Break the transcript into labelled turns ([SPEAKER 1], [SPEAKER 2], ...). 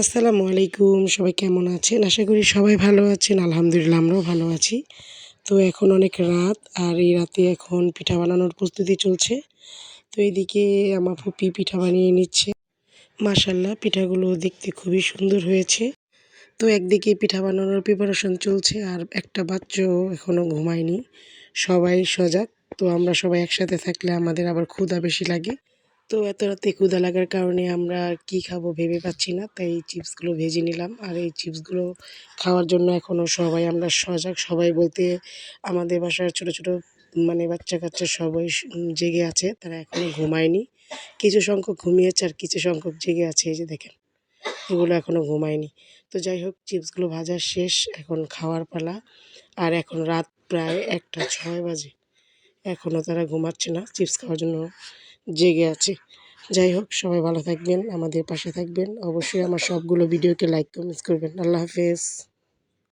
[SPEAKER 1] আসসালামু আলাইকুম, সবাই কেমন আছেন? আশা করি সবাই ভালো আছেন, আলহামদুলিল্লাহ আমরাও ভালো আছি। তো এখন অনেক রাত, আর এই রাতে এখন পিঠা বানানোর প্রস্তুতি চলছে। তো এইদিকে আমার ফুপি পিঠা বানিয়ে নিচ্ছে। মাসাল্লাহ পিঠাগুলো দেখতে খুবই সুন্দর হয়েছে। তো একদিকে পিঠা বানানোর প্রিপারেশন চলছে, আর একটা বাচ্চাও এখনও ঘুমায়নি। সবাই সজাগ, তো আমরা সবাই একসাথে থাকলে আমাদের আবার ক্ষুধা বেশি লাগে। তো এত রাতে ক্ষুধা লাগার কারণে আমরা কি খাব ভেবে পাচ্ছি না। তাই এই চিপসগুলো ভেজে নিলাম। আর এই চিপসগুলো খাওয়ার জন্য এখনও সবাই, আমরা সজাগ সবাই বলতে আমাদের বাসার ছোট ছোট মানে বাচ্চা কাচ্চা সবাই জেগে আছে। তারা এখনও ঘুমায়নি। কিছু সংখ্যক ঘুমিয়েছে আর কিছু সংখ্যক জেগে আছে, এই যে দেখেন। এগুলো এখনও ঘুমায়নি। তো যাই হোক, চিপসগুলো ভাজা শেষ, এখন খাওয়ার পালা। আর এখন রাত প্রায় একটা, ছয় বাজে। এখনও তারা ঘুমাচ্ছে না। চিপস খাওয়ার জন্য জেগে আছে। যাই হোক, সবাই ভালো থাকবেন, আমাদের পাশে থাকবেন। অবশ্যই আমার সবগুলো ভিডিওকে লাইক কমেন্টস করবেন। আল্লাহ হাফেজ।